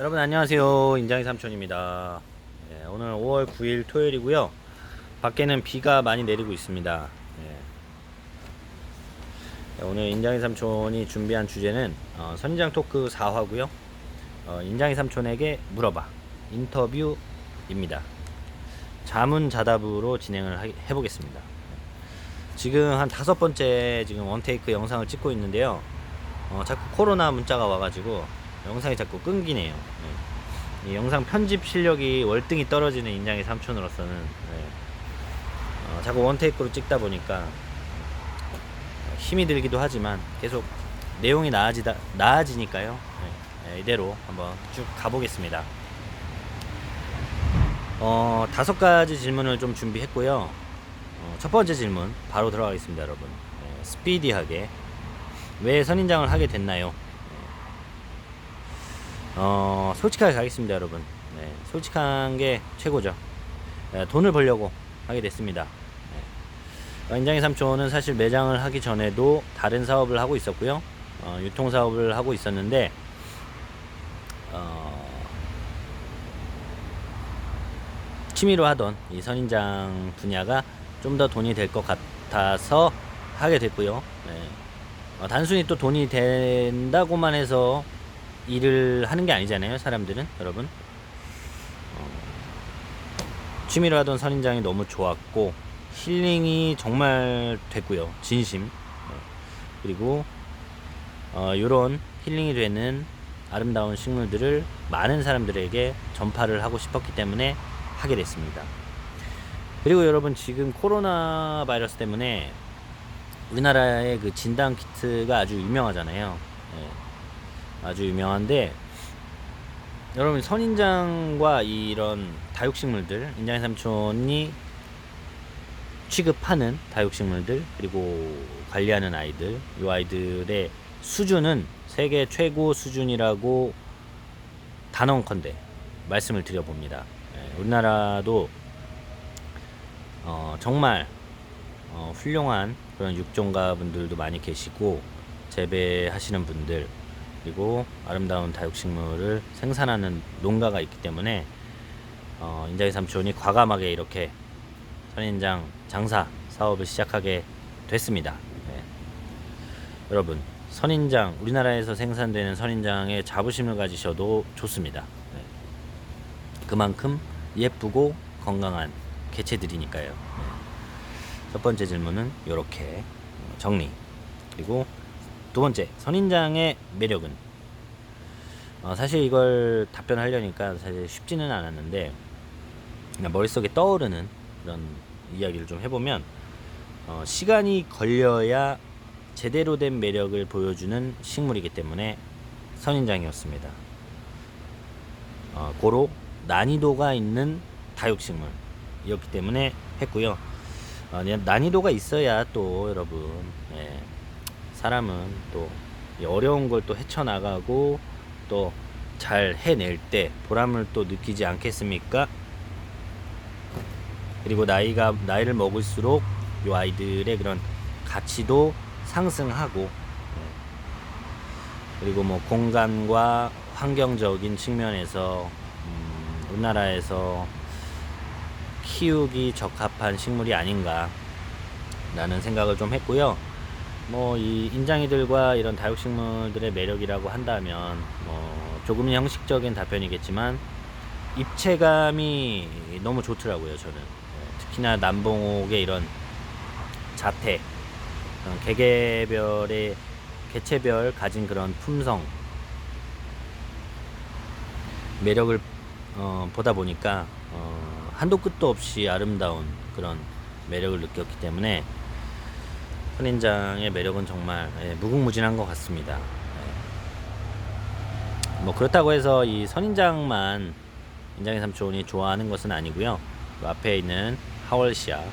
여러분 안녕하세요. 인장의 삼촌입니다. 예, 오늘 5월 9일 토요일이고요. 밖에는 비가 많이 내리고 있습니다. 예. 예, 오늘 인장의 삼촌이 준비한 주제는 어, 선인장 토크 4화고요. 어, 인장의 삼촌에게 물어봐. 인터뷰입니다. 자문자답으로 진행을 하- 해보겠습니다. 지금 한 다섯 번째 지금 원테이크 영상을 찍고 있는데요. 어, 자꾸 코로나 문자가 와가지고 영상이 자꾸 끊기네요. 네. 이 영상 편집 실력이 월등히 떨어지는 인장의 삼촌으로서는 네. 어, 자꾸 원테이크로 찍다 보니까 어, 힘이 들기도 하지만 계속 내용이 나아지다 나아지니까요. 네. 네, 이대로 한번 쭉 가보겠습니다. 어, 다섯 가지 질문을 좀 준비했고요. 어, 첫 번째 질문 바로 들어가겠습니다, 여러분. 네, 스피디하게 왜 선인장을 하게 됐나요? 어, 솔직하게 가겠습니다, 여러분. 네, 솔직한 게 최고죠. 네, 돈을 벌려고 하게 됐습니다. 네. 어, 인장의 삼촌은 사실 매장을 하기 전에도 다른 사업을 하고 있었고요. 어, 유통 사업을 하고 있었는데, 어, 취미로 하던 이 선인장 분야가 좀 더 돈이 될 것 같아서 하게 됐고요. 네. 어, 단순히 또 돈이 된다고만 해서 일을 하는 게 아니잖아요, 사람들은 여러분. 어, 취미로 하던 선인장이 너무 좋았고 힐링이 정말 됐고요, 진심. 어, 그리고 어, 이런 힐링이 되는 아름다운 식물들을 많은 사람들에게 전파를 하고 싶었기 때문에 하게 됐습니다. 그리고 여러분 지금 코로나 바이러스 때문에 우리나라의 그 진단 키트가 아주 유명하잖아요. 예. 아주 유명한데 여러분 선인장과 이런 다육식물들 인장의 삼촌이 취급하는 다육식물들 그리고 관리하는 아이들 이 아이들의 수준은 세계 최고 수준이라고 단언컨대 말씀을 드려봅니다. 예, 우리나라도 어, 정말 어, 훌륭한 그런 육종가 분들도 많이 계시고 재배하시는 분들 그리고 아름다운 다육식물을 생산하는 농가가 있기 때문에 어, 인자의 삼촌이 과감하게 이렇게 선인장 장사 사업을 시작하게 됐습니다. 네. 여러분 선인장 우리나라에서 생산되는 선인장에 자부심을 가지셔도 좋습니다. 네. 그만큼 예쁘고 건강한 개체들이니까요. 네. 첫 번째 질문은 이렇게 정리. 그리고 두 번째 선인장의 매력은 어, 사실 이걸 답변하려니까 사실 쉽지는 않았는데 그냥 머릿속에 떠오르는 그런 이야기를 좀 해보면 어, 시간이 걸려야 제대로 된 매력을 보여주는 식물이기 때문에 선인장이었습니다. 어, 고로 난이도가 있는 다육식물이었기 때문에 했고요. 어, 그냥 난이도가 있어야 또 여러분 예, 사람은 또이 어려운 걸 또 헤쳐나가고 또 잘 해낼 때 보람을 또 느끼지 않겠습니까? 그리고 나이가 나이를 먹을수록 이 아이들의 그런 가치도 상승하고 예. 그리고 뭐 공간과 환경적인 측면에서 음, 우리나라에서 키우기 적합한 식물이 아닌가 라는 생각을 좀 했고요. 뭐 이 인장이들과 이런 다육식물들의 매력이라고 한다면 뭐 조금 형식적인 답변이겠지만 입체감이 너무 좋더라고요 저는. 예, 특히나 남봉옥의 이런 자태 그런 개개별의 개체별 가진 그런 품성 매력을 어, 보다 보니까 어, 한도 끝도 없이 아름다운 그런 매력을 느꼈기 때문에 선인장의 매력은 정말 예, 무궁무진한 것 같습니다. 예. 뭐 그렇다고 해서 이 선인장만 인장의 삼촌이 좋아하는 것은 아니고요. 그 앞에 있는 하월시아, 어,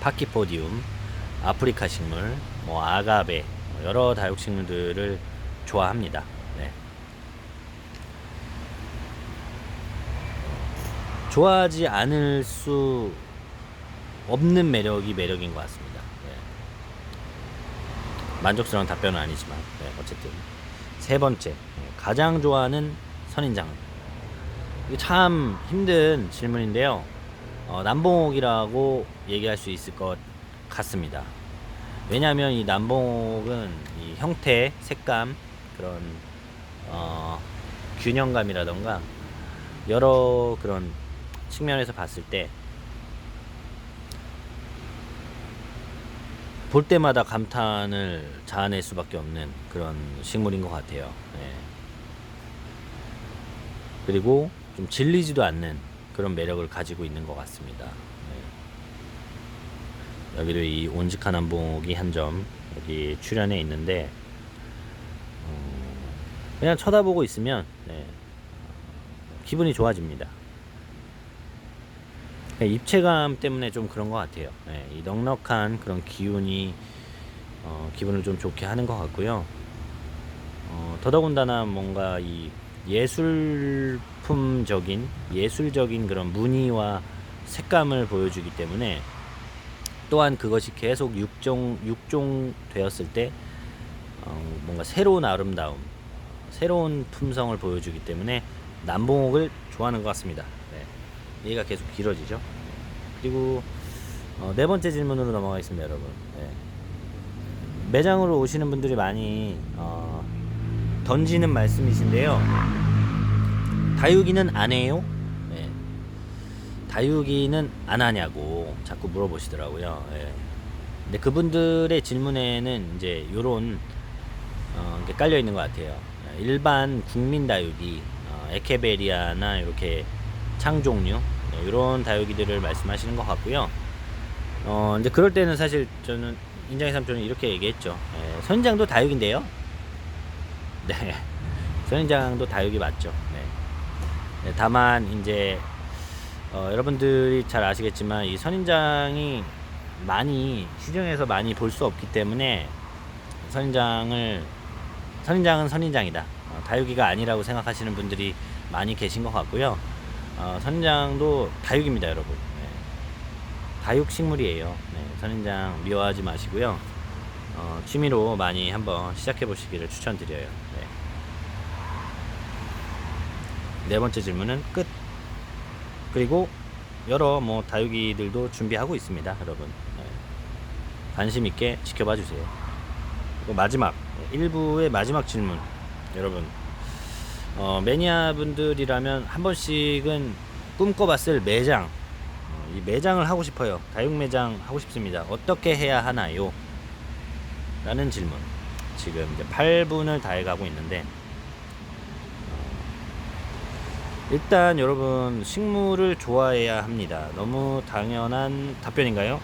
파키포디움, 아프리카 식물, 뭐 아가베 뭐 여러 다육 식물들을 좋아합니다. 네. 좋아하지 않을 수 없는 매력이 매력인 것 같습니다. 네. 만족스러운 답변은 아니지만 네, 어쨌든 세 번째 네, 가장 좋아하는 선인장은? 이게 참 힘든 질문인데요. 어, 남봉옥이라고 얘기할 수 있을 것 같습니다. 왜냐하면 이 남봉옥은 이 형태, 색감 그런 어, 균형감이라던가 여러 그런 측면에서 봤을 때 볼 때마다 감탄을 자아낼 수밖에 없는 그런 식물인 것 같아요. 예. 그리고 좀 질리지도 않는 그런 매력을 가지고 있는 것 같습니다. 예. 여기도 이 온직한 남봉이 한 점 여기 출연해 있는데 어, 그냥 쳐다보고 있으면 네, 기분이 좋아집니다. 네, 입체감 때문에 좀 그런 것 같아요. 네, 이 넉넉한 그런 기운이 어, 기분을 좀 좋게 하는 것 같고요. 어, 더더군다나 뭔가 이 예술품적인 예술적인 그런 무늬와 색감을 보여주기 때문에 또한 그것이 계속 육종 육종 되었을 때 어, 뭔가 새로운 아름다움, 새로운 품성을 보여주기 때문에 남봉옥을 좋아하는 것 같습니다. 네. 얘가 계속 길어지죠. 그리고 어, 네 번째 질문으로 넘어가겠습니다, 여러분. 네. 매장으로 오시는 분들이 많이 어, 던지는 말씀이신데요. 다육이는 안 해요? 네. 다육이는 안 하냐고 자꾸 물어보시더라고요. 예. 근데 그분들의 질문에는 이제 요런 어, 게 깔려 있는 것 같아요. 예, 일반 국민 다육이 어, 에케베리아나 이렇게 창종류 이런 다육이들을 말씀하시는 것 같고요. 어, 이제 그럴 때는 사실 저는 인장의 삼촌은 이렇게 얘기했죠. 예, 선인장도 다육인데요. 네, 선인장도 다육이 맞죠. 네. 네, 다만 이제 어, 여러분들이 잘 아시겠지만 이 선인장이 많이 시중에서 많이 볼 수 없기 때문에 선인장을 선인장은 선인장이다. 어, 다육이가 아니라고 생각하시는 분들이 많이 계신 것 같고요. 어, 선인장도 다육입니다, 여러분. 네. 다육 식물이에요. 네, 선인장 미워하지 마시고요. 어, 취미로 많이 한번 시작해 보시기를 추천드려요. 네. 네 번째 질문은 끝. 그리고 여러 뭐 다육이들도 준비하고 있습니다, 여러분. 네. 관심 있게 지켜봐 주세요. 마지막 1부의 마지막 질문, 여러분. 어, 매니아 분들이라면 한 번씩은 꿈꿔봤을 매장, 어, 이 매장을 하고 싶어요. 다육 매장 하고 싶습니다. 어떻게 해야 하나요? 라는 질문. 지금 이제 8분을 다 해가고 있는데, 일단 여러분 식물을 좋아해야 합니다. 너무 당연한 답변인가요?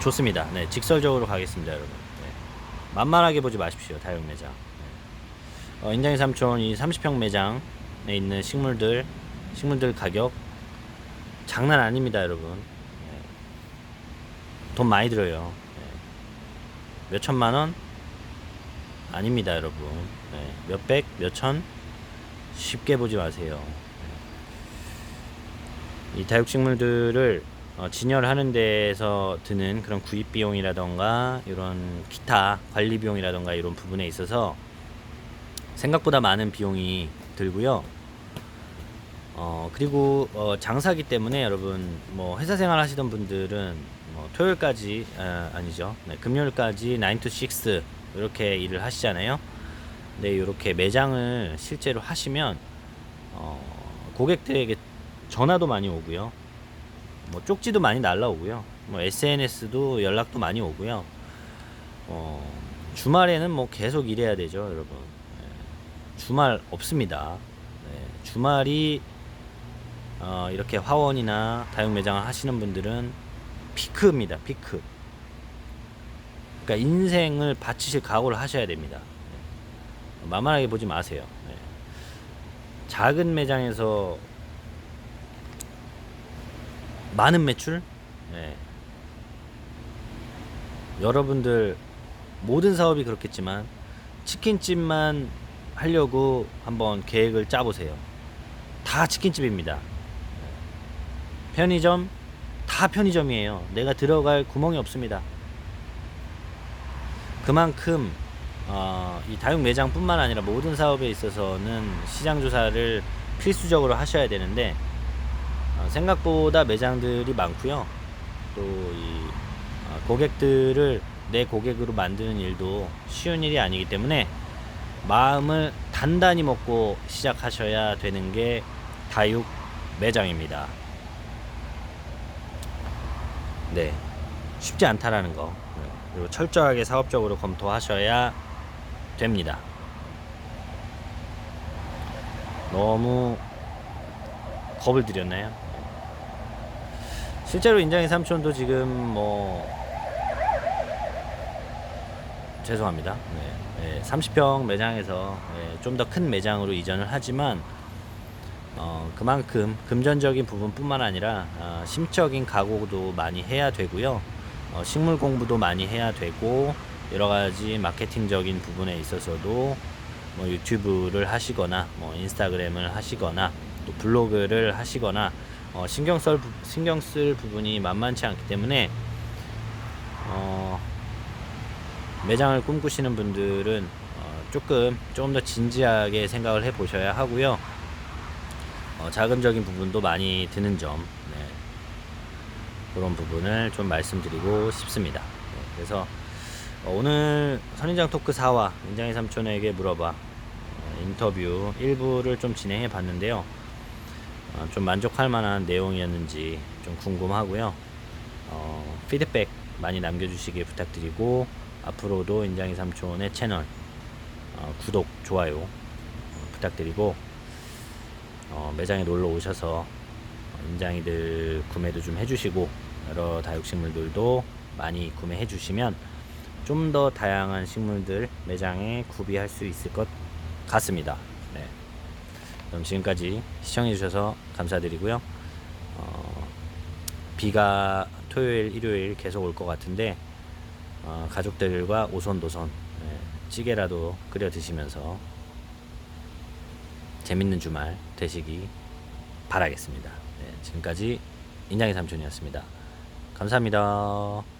좋습니다. 네, 직설적으로 가겠습니다, 여러분. 네. 만만하게 보지 마십시오, 다육 매장. 네. 어, 인장의 삼촌 이 30평 매장에 있는 식물들, 식물들 가격 장난 아닙니다, 여러분. 네. 돈 많이 들어요. 네. 몇 천만 원 아닙니다, 여러분. 네. 몇백, 몇천 쉽게 보지 마세요. 이 다육식물들을 어, 진열하는 데에서 드는 그런 구입 비용이라던가 이런 기타 관리 비용이라던가 이런 부분에 있어서 생각보다 많은 비용이 들고요. 어 그리고 어, 장사기 때문에 여러분 뭐 회사 생활 하시던 분들은 뭐 토요일까지 아, 아니죠 네, 금요일까지 9 to 6 이렇게 일을 하시잖아요. 네, 이렇게 매장을 실제로 하시면 어, 고객들에게 전화도 많이 오고요. 뭐 쪽지도 많이 날라오고요. 뭐 SNS도 연락도 많이 오고요. 어, 주말에는 뭐 계속 일해야 되죠, 여러분. 네, 주말 없습니다. 네, 주말이 어, 이렇게 화원이나 다육 매장을 하시는 분들은 피크입니다, 피크. 그러니까 인생을 바치실 각오를 하셔야 됩니다. 만만하게 보지 마세요. 네. 작은 매장에서 많은 매출? 네. 여러분들 모든 사업이 그렇겠지만 치킨집만 하려고 한번 계획을 짜보세요. 다 치킨집입니다. 네. 편의점 다 편의점이에요. 내가 들어갈 구멍이 없습니다. 그만큼 어, 이 다육 매장뿐만 아니라 모든 사업에 있어서는 시장 조사를 필수적으로 하셔야 되는데 어, 생각보다 매장들이 많고요. 또 이 고객들을 내 고객으로 만드는 일도 쉬운 일이 아니기 때문에 마음을 단단히 먹고 시작하셔야 되는 게 다육 매장입니다. 네, 쉽지 않다라는 거 네, 그리고 철저하게 사업적으로 검토하셔야 됩니다. 너무 겁을 들였나요? 실제로 인장의 삼촌도 지금 뭐 죄송합니다. 네, 30평 매장에서 좀더 큰 매장으로 이전을 하지만 어, 그만큼 금전적인 부분뿐만 아니라 어, 심적인 각오도 많이 해야 되고요. 어, 식물 공부도 많이 해야 되고 여러 가지 마케팅적인 부분에 있어서도 뭐 유튜브를 하시거나 뭐 인스타그램을 하시거나 또 블로그를 하시거나 어, 신경 쓸 부- 신경 쓸 부분이 만만치 않기 때문에 어, 매장을 꿈꾸시는 분들은 어, 조금 조금 더 진지하게 생각을 해 보셔야 하고요. 어, 자금적인 부분도 많이 드는 점 네. 그런 부분을 좀 말씀드리고 싶습니다. 네, 그래서 어, 오늘 선인장 토크 4화 인장의 삼촌에게 물어봐 어, 인터뷰 일부를 좀 진행해 봤는데요. 어, 좀 만족할 만한 내용이었는지 좀 궁금하고요. 어, 피드백 많이 남겨주시길 부탁드리고 앞으로도 인장의 삼촌의 채널 어, 구독 좋아요 어, 부탁드리고 어, 매장에 놀러 오셔서 어, 인장이들 구매도 좀 해주시고 여러 다육식물들도 많이 구매해 주시면 좀 더 다양한 식물들 매장에 구비할 수 있을 것 같습니다. 네. 그럼 지금까지 시청해 주셔서 감사드리고요. 어, 비가 토요일, 일요일 계속 올 것 같은데 어, 가족들과 오손도손 네, 찌개라도 끓여 드시면서 재밌는 주말 되시기 바라겠습니다. 네, 지금까지 인장의 삼촌이었습니다. 감사합니다.